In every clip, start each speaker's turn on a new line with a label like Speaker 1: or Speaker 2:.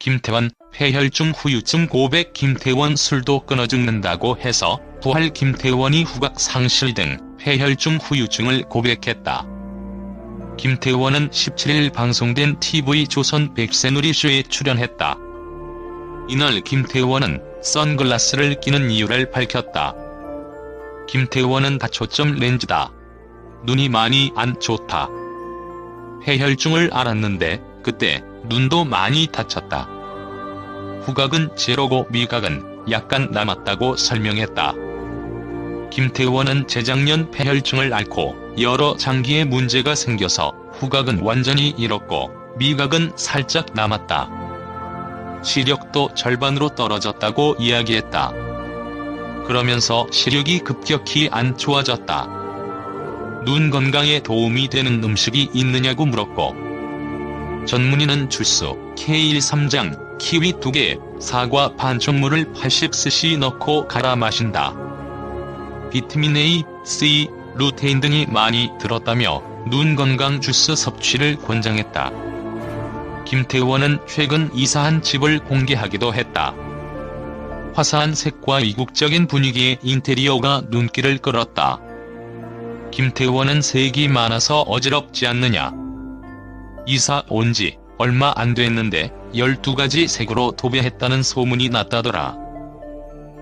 Speaker 1: 김태원 폐혈중 후유증 고백 김태원 술도 끊어 죽는다고 해서 부활 김태원이 후각 상실 등 폐혈중 후유증을 고백했다. 김태원은 17일 방송된 TV조선 백세누리쇼에 출연했다. 이날 김태원은 선글라스를 끼는 이유를 밝혔다. 김태원은 다초점 렌즈다. 눈이 많이 안 좋다. 폐혈증을 알았는데 그때 눈도 많이 다쳤다. 후각은 제로고 미각은 약간 남았다고 설명했다. 김태원은 재작년 폐혈증을 앓고 여러 장기에 문제가 생겨서 후각은 완전히 잃었고 미각은 살짝 남았다. 시력도 절반으로 떨어졌다고 이야기했다. 그러면서 시력이 급격히 안 좋아졌다. 눈 건강에 도움이 되는 음식이 있느냐고 물었고 전문의는 주스, 케일 3장, 키위 2개, 사과 반쪽물을 80cc 넣고 갈아 마신다. 비타민 A, C, 루테인 등이 많이 들었다며 눈 건강 주스 섭취를 권장했다. 김태원은 최근 이사한 집을 공개하기도 했다. 화사한 색과 이국적인 분위기의 인테리어가 눈길을 끌었다. 김태원은 색이 많아서 어지럽지 않느냐. 이사 온 지 얼마 안 됐는데 12가지 색으로 도배했다는 소문이 났다더라.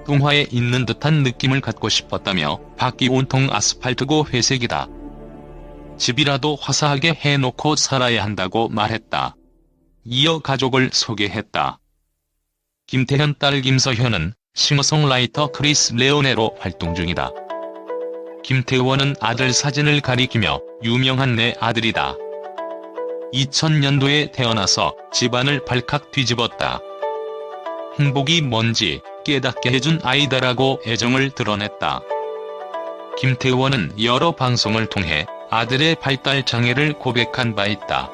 Speaker 1: 동화에 있는 듯한 느낌을 갖고 싶었다며 밖이 온통 아스팔트고 회색이다. 집이라도 화사하게 해놓고 살아야 한다고 말했다. 이어 가족을 소개했다. 김태현 딸 김서현은 싱어송라이터 크리스 레오네로 활동 중이다. 김태원은 아들 사진을 가리키며 유명한 내 아들이다. 2000년도에 태어나서 집안을 발칵 뒤집었다. 행복이 뭔지 깨닫게 해준 아이다라고 애정을 드러냈다. 김태원은 여러 방송을 통해 아들의 발달 장애를 고백한 바 있다.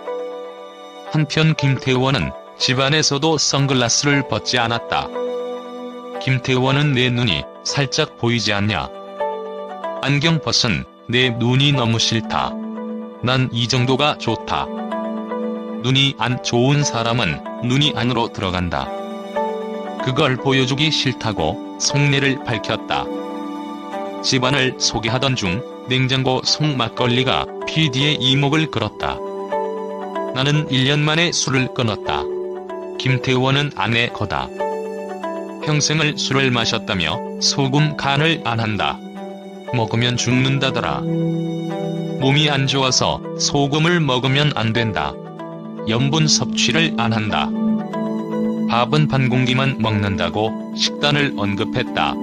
Speaker 1: 한편 김태원은 집안에서도 선글라스를 벗지 않았다. 김태원은 내 눈이 살짝 보이지 않냐. 안경 벗은 내 눈이 너무 싫다. 난 이 정도가 좋다. 눈이 안 좋은 사람은 눈이 안으로 들어간다. 그걸 보여주기 싫다고 속내를 밝혔다. 집안을 소개하던 중 냉장고 속 막걸리가 PD의 이목을 끌었다. 나는 1년 만에 술을 끊었다. 김태원은 아내 거다. 평생을 술을 마셨다며 소금 간을 안 한다. 먹으면 죽는다더라. 몸이 안 좋아서 소금을 먹으면 안 된다. 염분 섭취를 안 한다. 밥은 반 공기만 먹는다고 식단을 언급했다.